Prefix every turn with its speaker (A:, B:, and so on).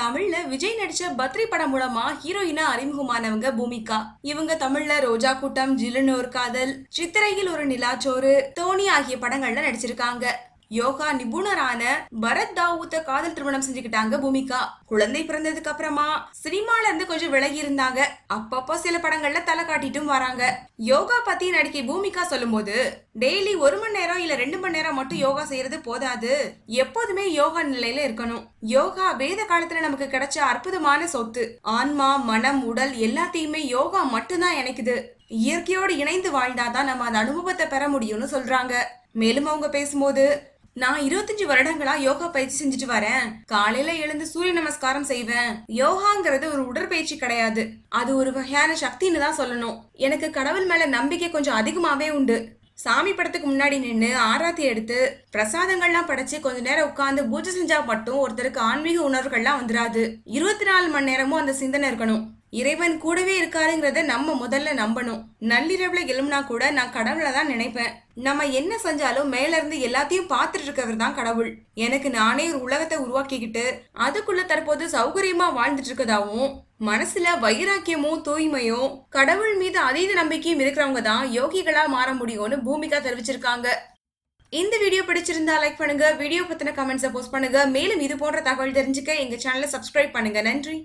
A: தமிழ்ல விஜய் நடிச்ச பத்ரி படம் மூலமா ஹீரோயினா அறிமுகமானவங்க பூமிகா. இவங்க தமிழ்ல ரோஜா கூட்டம் ஜிலுனோர் காதல் சித்திரையில் ஒரு நிலாச்சோறு தோனி ஆகிய படங்கள்ல நடிச்சிருக்காங்க. யோகா நிபுணரான பரத் தாவூத்த காதல் திருமணம் செஞ்சுக்கிட்டாங்க பூமிகா. குழந்தை பிறந்ததுக்கு அப்புறமா சினிமால இருந்து கொஞ்சம் விலகி இருந்தாங்க. அப்பப்போ சில படங்கள்ல தலை காட்டிட்டும் வராங்க. யோகா பத்தி நடிகை பூமிகா சொல்லும்போது டெய்லி ஒரு மணி நேரம் இல்ல ரெண்டு மணி நேரம் மட்டும் யோகா செய்யறது போதாது. எப்போதுமே யோகா நிலையில இருக்கணும். யோகா வேத காலத்துல நமக்கு கிடைச்ச அற்புதமான சொத்து. ஆன்மா மனம் உடல் எல்லாத்தையுமே யோகா மட்டும்தான் இணைக்குது. இயற்கையோடு இணைந்து வாழ்ந்தாதான் நம்ம அந்த அனுபவத்தை பெற முடியும்னு சொல்றாங்க. மேலும் அவங்க பேசும்போது நான் இருபத்தஞ்சு வருடங்களா யோகா பயிற்சி செஞ்சுட்டு வரேன். காலையில எழுந்து சூரிய நமஸ்காரம் செய்வேன். யோகாங்கிறது ஒரு உடற்பயிற்சி கிடையாது. அது ஒரு வகையான சக்தின்னு தான் சொல்லணும். எனக்கு கடவுள் மேல நம்பிக்கை கொஞ்சம் அதிகமாவே உண்டு. சாமி படத்துக்கு முன்னாடி நின்று ஆராத்தி எடுத்து பிரசாதங்கள்லாம் படைச்சு கொஞ்ச நேரம் உட்காந்து பூஜை செஞ்சா மட்டும் ஒருத்தருக்கு ஆன்மீக உணர்வுகள்லாம் வந்துடாது இருபத்தி நாலு மணி நேரமும் அந்த சிந்தனை இருக்கணும். இறைவன் கூடவே இருக்காருங்கிறத நம்ம முதல்ல நம்பணும். நள்ளிரவுல எழும்னா கூட நான் கடவுளை தான் நினைப்பேன். நம்ம என்ன செஞ்சாலும் மேல இருந்து எல்லாத்தையும் பார்த்துட்டு இருக்கவர் தான் கடவுள். எனக்கு நானே ஒரு உலகத்தை உருவாக்கிக்கிட்டு அதுக்குள்ள தற்போது சௌகரியமா வாழ்ந்துட்டு இருக்கதாவும் மனசுல வைராக்கியமும் தூய்மையும் கடவுள் மீது அதீத நம்பிக்கையும் இருக்கிறவங்க தான் யோகிகளா மாற முடியும்னு பூமிகா தெரிவிச்சிருக்காங்க. இந்த வீடியோ பிடிச்சிருந்தா லைக் பண்ணுங்க வீடியோ பத்தின கமெண்ட்ஸை போஸ்ட் பண்ணுங்க. மேலும் இது போன்ற தகவல் தெரிஞ்சுக்க எங்க சேனலை சப்ஸ்கிரைப் பண்ணுங்க. நன்றி.